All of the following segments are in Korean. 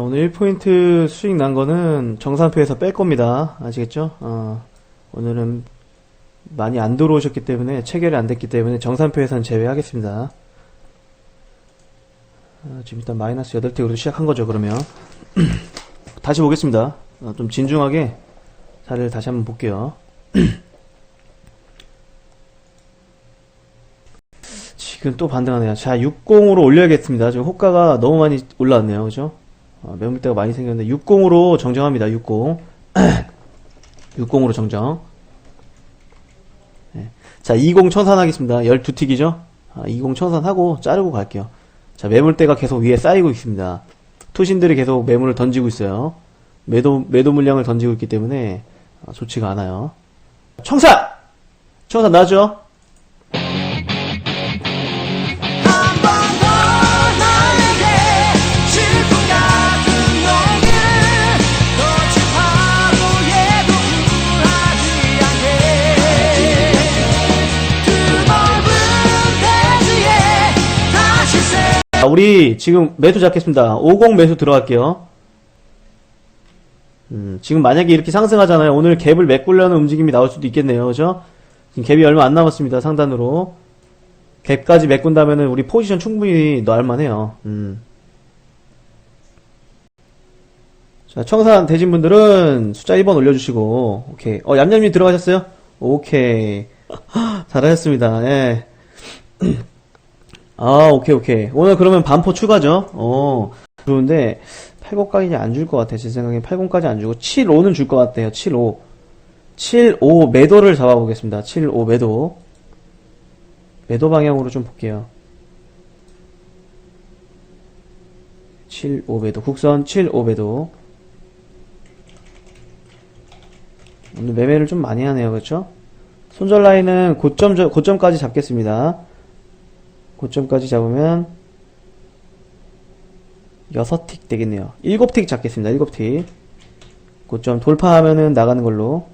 오늘 1포인트 수익 난 거는 정산표에서 뺄 겁니다. 아시겠죠? 어, 오늘은 많이 안 들어오셨기 때문에 체결이 안 됐기 때문에 정산표에서는 제외하겠습니다. 어, 지금 일단 마이너스 8택으로 시작한 거죠, 그러면. 다시 보겠습니다. 어, 좀 진중하게 자리를 다시 한번 볼게요. 지금 또 반등하네요. 자, 60으로 올려야겠습니다. 지금 호가가 너무 많이 올라왔네요. 그죠? 어, 매물대가 많이 생겼는데 60으로 정정합니다. 60. 60으로 정정. 네. 자, 20 청산하겠습니다. 12틱이죠? 아, 20 청산하고 자르고 갈게요. 자, 매물대가 계속 위에 쌓이고 있습니다. 투신들이 계속 매물을 던지고 있어요. 매도, 매도 물량을 던지고 있기 때문에 아, 좋지가 않아요. 청산! 청산 나죠? 자, 우리 지금 매수 잡겠습니다. 50 매수 들어갈게요. 음, 지금 만약에 이렇게 상승하잖아요. 오늘 갭을 메꾸려는 움직임이 나올 수도 있겠네요. 그죠? 지금 갭이 얼마 안 남았습니다. 상단으로. 갭까지 메꾼다면은 우리 포지션 충분히 넣을만해요. 음. 자, 청산 되신 분들은 숫자 1번 올려주시고, 오케이. 어, 얌얌님 들어가셨어요? 오케이. 잘하셨습니다. 예. 아, 오케이, 오케이. 오늘 그러면 반포 추가죠? 어, 좋은데, 80까지 안 줄 것 같아. 제 생각엔 80까지 안 주고, 75는 줄 것 같아요. 75. 75 매도를 잡아보겠습니다. 75 매도. 매도 방향으로 좀 볼게요. 75 매도. 국선 75 매도. 오늘 매매를 좀 많이 하네요. 그렇죠? 손절 라인은 고점, 고점까지 잡겠습니다. 고점까지 잡으면 6틱 되겠네요. 7틱 잡겠습니다. 7틱. 고점 돌파하면은 나가는 걸로.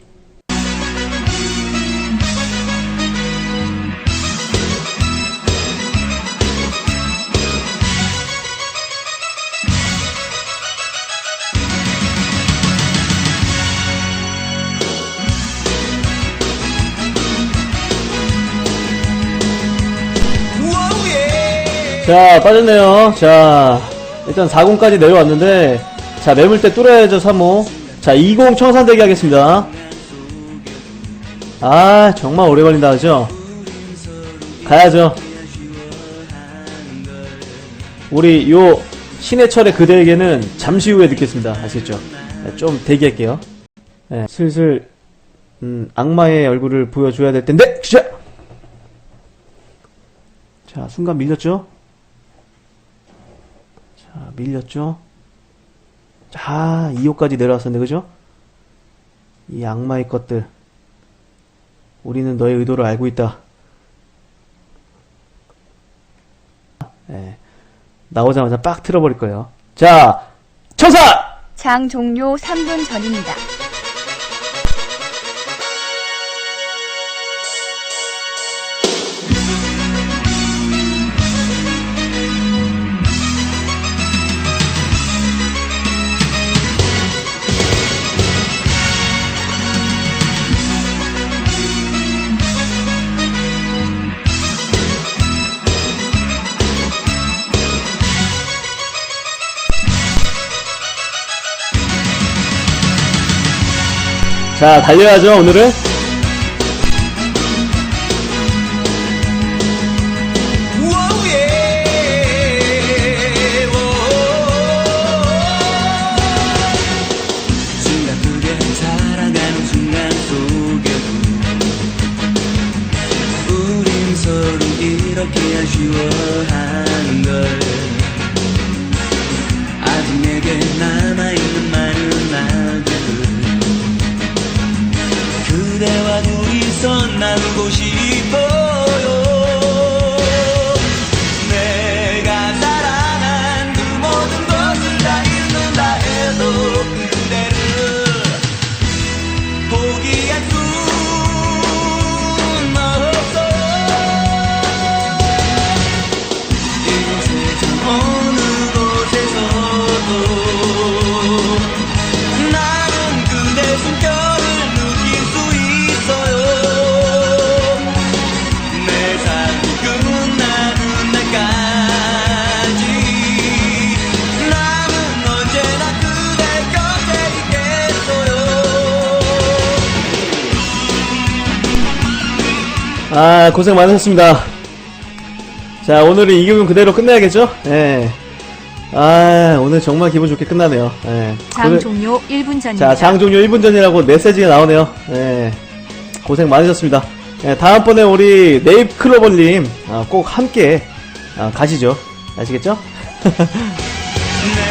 자, 빠졌네요. 자, 일단 40까지 내려왔는데, 자, 매물대 뚫어야죠, 3호. 자, 20 청산대기 하겠습니다. 아, 정말 오래 걸린다, 그죠? 가야죠. 우리 요 신해철의 그대에게는 잠시 후에 듣겠습니다. 아시겠죠? 네, 좀 대기할게요. 네, 슬슬, 음, 악마의 얼굴을 보여줘야 될 텐데, 자! 자, 순간 밀렸죠? 자, 밀렸죠? 자, 2호까지 내려왔었는데, 그죠? 이 악마의 것들. 우리는 너의 의도를 알고 있다. 예. 나오자마자 빡 틀어버릴 거예요. 자, 청사! 장 종료 3분 전입니다. 자, 달려야죠, 오늘은. 이렇게 아쉬워하 아, 고생 많으셨습니다. 자, 오늘은 이기면 그대로 끝내야겠죠? 예. 아, 오늘 정말 기분 좋게 끝나네요. 예. 장 오늘- 종료 1분 전입니다. 자, 장 종료 1분 전이라고 메시지가 나오네요. 예. 고생 많으셨습니다. 예, 다음번에 우리 네잎 클로버님, 아, 꼭 함께, 아, 가시죠. 아시겠죠?